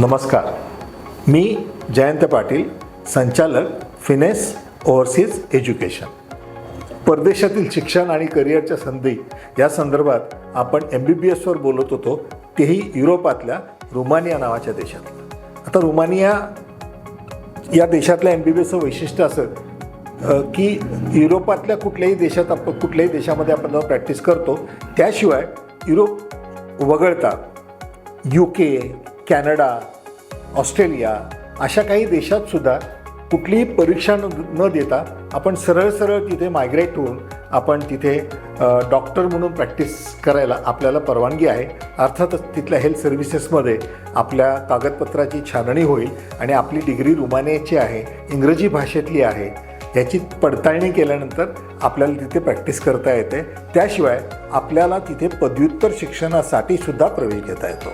नमस्कार. मी जयंत पाटील संचालक finesse overseas education. परदेशातील शिक्षण आणि करिअरच्या संधी या संदर्भात आपण एम बी बी एसवर बोलत होतो तेही युरोपातल्या रुमानिया नावाच्या देशात. आता रुमानिया या देशातल्या एम बी बी एसचं वैशिष्ट्य असं की युरोपातल्या कुठल्याही देशात आपण कुठल्याही देशामध्ये आपण जेव्हा प्रॅक्टिस करतो त्याशिवाय युरोप वगळता यू के कॅनडा ऑस्ट्रेलिया अशा काही देशातसुद्धा कुठलीही परीक्षा न न देता आपण सरळ सरळ तिथे मायग्रेट होऊन आपण तिथे डॉक्टर म्हणून प्रॅक्टिस करायला आपल्याला परवानगी आहे. अर्थातच तिथल्या हेल्थ सर्व्हिसेसमध्ये आपल्या कागदपत्राची छाननी होईल आणि आपली डिग्री रुमानियाची आहे इंग्रजी भाषेतली आहे. याची पडताळणी केल्यानंतर आपल्याला तिथे प्रॅक्टिस करता येते. त्याशिवाय आपल्याला तिथे पदव्युत्तर शिक्षणासाठी सुद्धा प्रवेश घेता येतो.